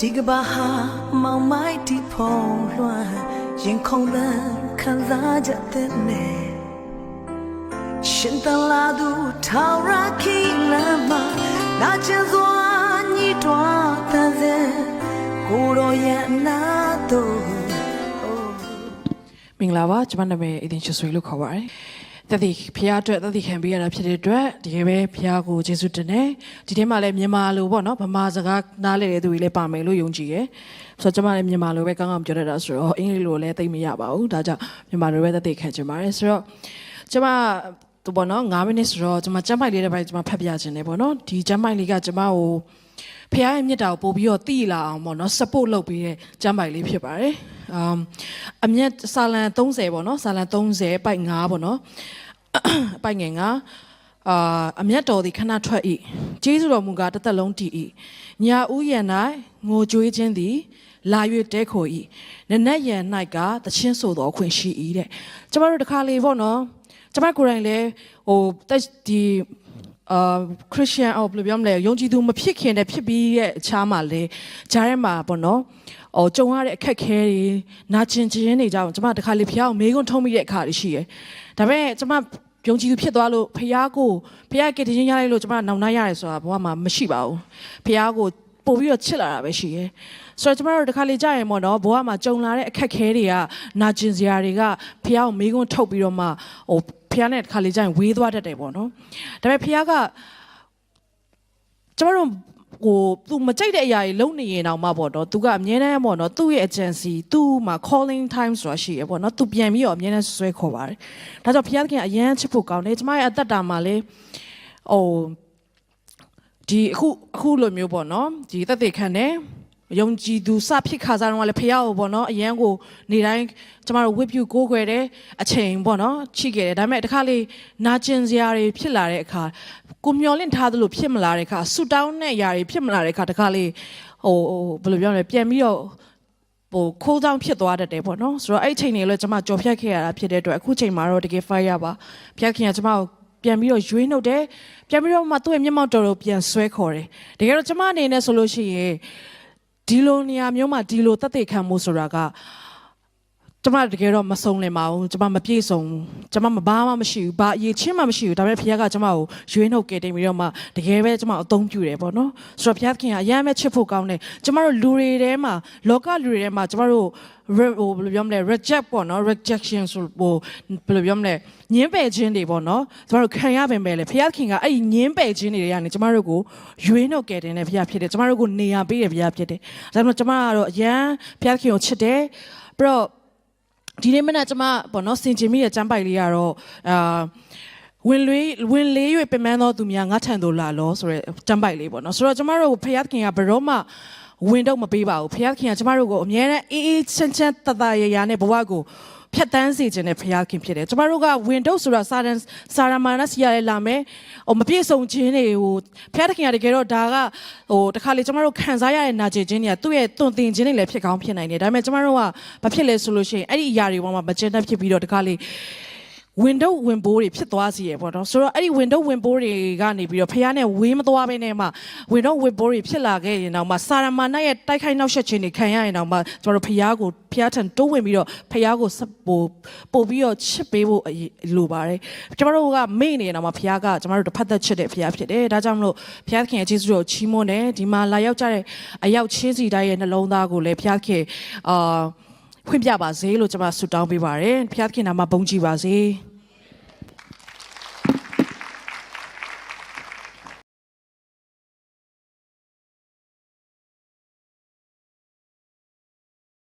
ဒီကဘာဟာမောင်မိုက်ဒီဖုံလွှမ်းရင်ခုန်တဲ့ခံစားချက်တဲ့နဲ့ရှင်တလာသူထောင်ရခီလမ်းမှာနာကျင်စွာညှိတွားတဲ့စေကိုရောရဲ့အနာတို့မင်္ဂလာပါကျွန်မနာမည်အရင်ချဆွေလို့ခေါ်ပါတယ် တတိဖះအတွက်တတိခံပေးရတာဖြစ်တဲ့အတွက်တကယ်ပဲဖះကိုကျေးဇူးတင်တယ်ဒီထဲမှာလည်းမြန်မာလိုပေါ့နော်ဗမာစကားနားလည်တဲ့သူတွေလည်းပါမယ်လို့ယုံကြည်ရယ်ဆိုတော့ကျွန်မလည်းမြန်မာလိုပဲကောင်းကောင်းပြောတတ်တာဆိုတော့အင်္ဂလိပ်လိုလည်းသိမရပါဘူးဒါကြောင့်မြန်မာလိုပဲတတိခံချင်ပါတယ်ဆိုတော့ကျွန်မသူပေါ့နော်9မိနစ်ဆိုတော့ကျွန်မကျမ်းပိုက်လေးတစ်ပိုက်ကျွန်မဖတ်ပြခြင်းတယ်ပေါ့နော်ဒီကျမ်းပိုက်လေးကကျွန်မကိုဖះရဲ့မြတ်တာကိုပို့ပြီးတော့သိလာအောင်ပေါ့နော် support လုပ်ပေးတဲ့ကျမ်းပိုက်လေးဖြစ်ပါတယ် အမ်အမျက်စာလံ30ပေါ့နော်စာလံ30ပိုက်9ပေါ့နော်ပိုက်ငယ်9အာအမျက်တော်သည်ခဏထွက်၏ကျေးဇူးတော်မူကားတစ်သက်လုံးတည်၏ညာဥယံ၌ငိုကြွေးခြင်းသည် လာ၍တဲခို၏နနက်ယံ၌ကသချင်းဆိုတော်ခွင့်ရှိ၏တဲ့ကျမတို့တခါလေပေါ့နော်ကျမကိုယ်တိုင်လည်းဟိုတက်ဒီ အာခရစ်ယာန်အော်ဘယ်လိုပြောမလဲယုံကြည်သူမဖြစ်ခင်တည်းဖြစ်ပြီးရဲ့အခြားမှာလေဂျားထဲမှာပေါ့နော်ဟိုကြုံရတဲ့အခက်ခဲတွေနာကျင်ခြင်းတွေကြောင့်ကျမတခါလေဖះအောင်မေးခွန်းထုံးမိတဲ့အခါတွေရှိရယ်ဒါပေမဲ့ကျမယုံကြည်သူဖြစ်သွားလို့ဖះကိုဖះကတည်းကရလိုက်လို့ကျမနောင်နာရတယ်ဆိုတာဘဝမှာမရှိပါဘူးဖះကို ပို့ပြီးတော့ချစ်လာတာပဲရှိရယ်ဆိုတော့ကျမတို့တခါလေကြာရင်ပေါ့နော်ဘဝမှာကြုံလာတဲ့အခက်ခဲတွေကနာကျင်စရာတွေကဖះကိုမေးခွန်းထုတ်ပြီးတော့မှဟိုဖះနဲ့တခါလေကြာရင်ဝေးသွားတတ်တယ်ပေါ့နော်ဒါပေမဲ့ဖះကကျမတို့ဟိုသူမကြိုက်တဲ့အရာတွေလုံနေရင်တော့မှပေါ့နော်သူကအမြဲတမ်းပေါ့နော်သူ့ရဲ့ agency သူ့မှာ calling time ဆိုတာရှိရပေါ့နော်သူပြန်ပြီးတော့အမြဲတမ်းဆွဲခေါ်ပါတယ်ဒါကြောင့်ဖះခင်ကအရန်ချစ်ဖို့ကောင်းတယ်ကျမရဲ့အသက်တာမှာလေဟို ဒီအခုအခုလိုမျိုးပေါ့နော်ဒီသက်သေခံတယ်ယုံကြည်သူစဖြစ်ခါစားတော့ကလည်းဖះကိုပေါ့နော်အရန်ကိုနေတိုင်းကျမတို့ဝစ်ပြူကိုးခွဲတယ်အချိန်ပေါ့နော်ချိခဲ့တယ်ဒါပေမဲ့တစ်ခါလေနာကျင်စရာတွေဖြစ်လာတဲ့အခါကိုမျောလင့်ထားသလိုဖြစ်မလာတဲ့အခါဆူတောင်းတဲ့အရာတွေဖြစ်မလာတဲ့အခါတစ်ခါလေဟိုဟိုဘယ်လိုပြောမလဲပြန်ပြီးတော့ဟိုခိုးဆောင်ဖြစ်သွားတတ်တယ်ပေါ့နော်ဆိုတော့အဲ့ဒီချိန်တွေလည်းကျွန်မကြော်ဖြတ်ခဲ့ရတာဖြစ်တဲ့အတွက်အခုချိန်မှာတော့တကယ် fire ပါဖြတ်ခင်ကကျွန်မကို ပြန်ပြီးတော့ရွေးနှုတ်တယ်ပြန်ပြီးတော့မှသူ့ရဲ့မျက်မှောက်တော်ကိုပြန်ဆွဲခေါ်တယ်တကယ်တော့ကျွန်မအနေနဲ့ဆိုလို့ရှိရင်ဒီလိုနေရာမျိုးမှာဒီလိုတက်တဲ့ခံမှုဆိုတာက ကျမတကယ်တော့မစုံလင်ပါဘူးကျမမပြည့်စုံဘူးကျမမဘာမှမရှိဘူးဘာအရေးချင်းမှမရှိဘူးဒါပေမဲ့ဖခင်ကကျမကိုရွေးနှုတ်ကယ်တင်ပြီးတော့မှတကယ်ပဲကျမအသုံးပြုတယ်ပေါ့နော်ဆိုတော့ဖခင်ကအရမ်းပဲချစ်ဖို့ကောင်းတယ်ကျမတို့လူတွေထဲမှာလောကလူတွေထဲမှာကျမတို့ re- ဟိုဘယ်လိုပြောမလဲ reject ပေါ့နော် rejection ဆိုဟိုဘယ်လိုပြောမလဲညင်းပယ်ခြင်းတွေပေါ့နော်ကျမတို့ခံရပင်ပဲလေဖခင်ကအဲ့ဒီညင်းပယ်ခြင်းတွေကနေကျမတို့ကိုရွေးနှုတ်ကယ်တင်တဲ့ဖခင်ဖြစ်တယ်ကျမတို့ကိုနေရာပေးတဲ့ဖခင်ဖြစ်တယ်ဒါပေမဲ့ကျမကတော့အရန်ဖခင်ကိုချစ်တယ်ပြီးတော့ ဒီနေ့မနက်ကျွန်မပေါ့နော်စင်ချင်မိတဲ့ကျမ်းပိုက်လေးကတော့အာဝင်လေးဝင်လေး၍ပင်ပန်းသောသူများငါထံသို့လာလောဆိုရဲကျမ်းပိုက်လေးပေါ့နော်ဆိုတော့ကျမတို့ဖခင်ခင်ကဘယ်တော့မှဝင်တော့မပေးပါဘူးဖခင်ကကျမတို့ကိုအမြဲတမ်းအေးအေးချမ်းချမ်းတတရရနဲ့ဘဝကို ဖြတ်တန်းစေခြင်းနဲ့ဖခင်ဖြစ်တယ်ကျမတို့ကဝင်တော့ဆိုတာစာရန်စာရမာနစီရလဲလာမယ်ဟိုမပြည့်စုံခြင်းတွေဟိုဖခင်ကတကယ်တော့ဒါကဟိုတခါလေကျမတို့ခံစားရတဲ့နာကျင်ခြင်းတွေကသူ့ရဲ့တွင်တင်ခြင်းတွေလည်းဖြစ်ကောင်းဖြစ်နိုင်တယ်ဒါပေမဲ့ကျမတို့ကဘာဖြစ်လဲဆိုလို့ရှိရင်အဲ့ဒီအရာတွေပေါ်မှာမကျဉ်းတတ်ဖြစ်ပြီးတော့တခါလေ window ဝင်ပိုးတွေဖြစ်သွားစီရပေါ့နော်ဆိုတော့အဲ့ဒီ window ဝင်ပိုးတွေကနေပြီးတော့ဖះနဲ့ဝေးမသွားဘဲနဲ့မှ window ဝင်ပိုးတွေဖြစ်လာခဲ့ရင်တော့မှစာရမဏေရဲ့တိုက်ခိုက်နောက်ဆက်ခြင်းတွေခံရရင်တော့မှကျွန်တော်တို့ဖះကိုဖះထံတိုးဝင်ပြီးတော့ဖះကိုစပို့ပို့ပြီးတော့ချစ်ပေးဖို့အရေးလိုပါတယ်ကျွန်တော်တို့ကမေ့နေရင်တော့မှဖះကကျွန်တော်တို့တစ်ဖက်သက်ချစ်တဲ့ဖះဖြစ်တယ်ဒါကြောင့်မလို့ဖះခင်ရဲ့ကျေးဇူးတော်ကိုချီးမွမ်းတယ်ဒီမှာလာရောက်ကြတဲ့အရောက်ချင်းစီတိုင်းရဲ့နှလုံးသားကိုလည်းဖះခင်အာဖွင့်ပြပါစေလို့ကျွန်မဆုတောင်းပေးပါတယ်ဖះခင်နာမှာဘုန်းကြီးပါစေ